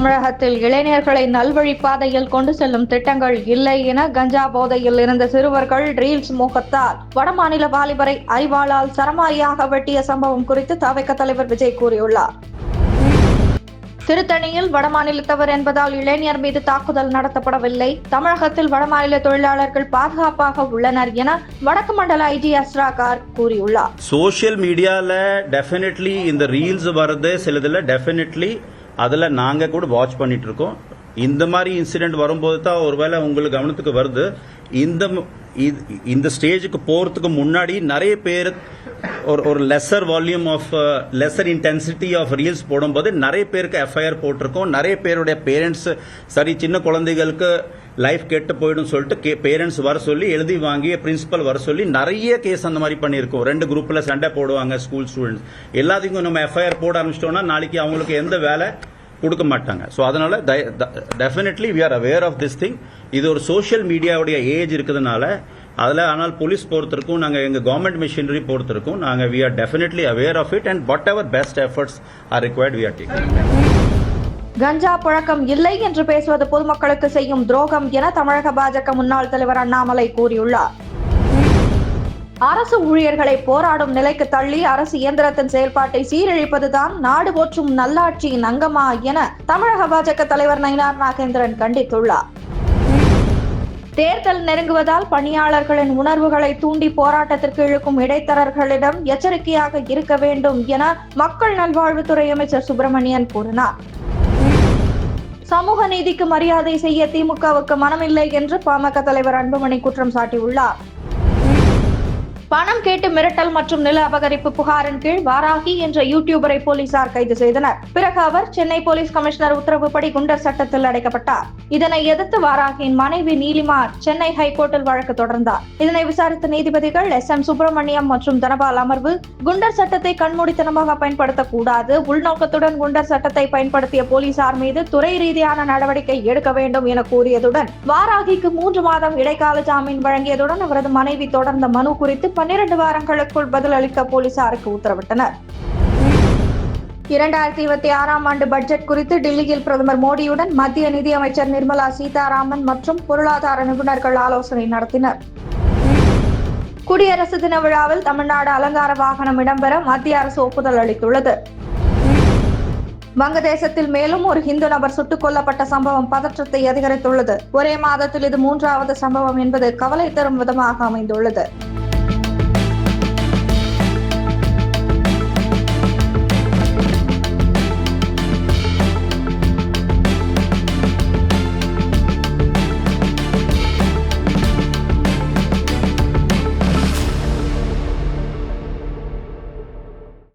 தமிழகத்தில் இளைஞர்களை நல்வழி பாதையில் கொண்டு செல்லும் திட்டங்கள் இல்லை என கஞ்சா போதையில் இருந்த சிறுவர்கள் ரீல்ஸ் மோகத்தால் வடமாநில வாலிபரை அறிவாளால் சரமாரியாக வெட்டிய சம்பவம் குறித்து தவிக தலைவர் விஜய் கூறியுள்ளார். திருத்தணியில் வடமாநிலத்தவர் என்பதால் இளைஞர் மீது தாக்குதல் நடத்தப்படவில்லை. தமிழகத்தில் வடமாநில தொழிலாளர்கள் பாதுகாப்பாக உள்ளனர் என வடக்கு மண்டல ஐஜி அஸ்ரா கார் கூறியுள்ளார். சோசியல் மீடியால டெஃபினெட்லி இந்த ரீல்ஸ் வர்றது சிலதுல டெஃபினெட்லி அதில் நாங்கள் கூட வாட்ச் பண்ணிட்டு இருக்கோம் இந்த மாதிரி இன்சிடென்ட் வரும்போது தான் ஒருவேளை உங்களுக்கு கவனத்துக்கு வருது. இந்த இது- இந்த ஸ்டேஜுக்கு போகிறதுக்கு முன்னாடி நிறைய பேர் ஒரு ஒரு lesser volume of lesser intensity of reels போடும்போது நிறைய பேருக்கு எஃப்ஐஆர் போட்டிருக்கோம். நிறைய பேருடைய பேரண்ட்ஸ் சரி சின்ன குழந்தைகளுக்கு லைஃப் கெட்டு போயிடும் சொல்லிட்டு கே பேரண்ட்ஸ் வர சொல்லி எழுதி வாங்கி பிரின்சிபல் வர சொல்லி நிறைய கேஸ் அந்த மாதிரி பண்ணியிருக்கோம். ரெண்டு குரூப்பில் சண்டை போடுவாங்க ஸ்கூல் ஸ்டூடெண்ட்ஸ் எல்லாத்துக்கும் நம்ம எஃப்ஐஆர் போட ஆரம்பிச்சிட்டோம்னா நாளைக்கு அவங்களுக்கு எந்த வேலை கொடுக்க மாட்டாங்க. ஸோ அதனால definitely we are aware of this thing இது ஒரு சோஷியல் மீடியாவுடைய ஏஜ் இருக்கிறதுனால அதில் ஆனால் போலீஸ் பொறுத்திருக்கும் நாங்கள் எங்கள் கவர்மெண்ட் மிஷினரி பொறுத்திருக்கும் நாங்கள் we are definitely aware of it and whatever best efforts are required we are taking கஞ்சா புழக்கம் இல்லை என்று பேசுவது பொதுமக்களுக்கு செய்யும் துரோகம் என தமிழக பாஜக முன்னாள் தலைவர் அண்ணாமலை கூறியுள்ளார். அரசு ஊழியர்களை போராடும் நிலைக்கு தள்ளி அரசு இயந்திரத்தின் செயல்பாட்டை சீரழிப்பதுதான் நாடு போற்றும் நல்லாட்சியின் அங்கமா என தமிழக பாஜக தலைவர் நயினார் நாகேந்திரன் கண்டித்துள்ளார். தேர்தல் நெருங்குவதால் பணியாளர்களின் உணர்வுகளை தூண்டி போராட்டத்திற்கு இழுக்கும் இடைத்தரகர்களிடம் எச்சரிக்கையாக இருக்க வேண்டும் என மக்கள் நல்வாழ்வுத்துறை அமைச்சர் சுப்பிரமணியன் கூறினார். சமூக நீதிக்கு மரியாதை செய்ய திமுகவுக்கு மனமில்லை என்று பாமக தலைவர் அன்புமணி குற்றம் சாட்டியுள்ளார். பணம் கேட்டு மிரட்டல் மற்றும் நில அபகரிப்பு புகாரின் கீழ் வாராகி என்ற யூடியூபரை போலீசார் கைது செய்தனர். பிறகு அவர் சென்னை போலீஸ் கமிஷனர் உத்தரவுப்படி குண்டர் சட்டத்தில் அடைக்கப்பட்டார். இதனை எதிர்த்து வாராகியின் மனைவி நீலிமா சென்னை ஹைகோர்ட்டில் வழக்கு தொடர்ந்தார். இதனை விசாரித்த நீதிபதிகள் எஸ். எம். சுப்பிரமணியம் மற்றும் தனபால் அமர்வு குண்டர் சட்டத்தை கண்மூடித்தனமாக பயன்படுத்தக்கூடாது உள்நோக்கத்துடன் குண்டர் சட்டத்தை பயன்படுத்திய போலீசார் மீது துறை ரீதியான நடவடிக்கை எடுக்க வேண்டும் என கூறியதுடன் வாராகிக்கு மூன்று மாதம் இடைக்கால ஜாமீன் வழங்கியதுடன் அவரது மனைவி தொடர்ந்த மனு குறித்து பன்னிரண்டு வாரங்களுக்குள் பதிலளிக்க போலீசாருக்கு உத்தரவிட்டனர். இரண்டாயிரத்தி இருபத்தி ஆறாம் ஆண்டு பட்ஜெட் குறித்து டெல்லியில் பிரதமர் மோடியுடன் மத்திய நிதியமைச்சர் நிர்மலா சீதாராமன் மற்றும் பொருளாதார நிபுணர்கள் ஆலோசனை நடத்தினர். குடியரசு தின விழாவில் தமிழ்நாடு அலங்கார வாகனம் இடம்பெற மத்திய அரசு ஒப்புதல் அளித்துள்ளது. வங்கதேசத்தில் மேலும் ஒரு ஹிந்து நபர் சுட்டுக் கொல்லப்பட்ட சம்பவம் பதற்றத்தை அதிகரித்துள்ளது. ஒரே மாதத்தில் இது மூன்றாவது சம்பவம் என்பது கவலை தரும் விதமாக அமைந்துள்ளது.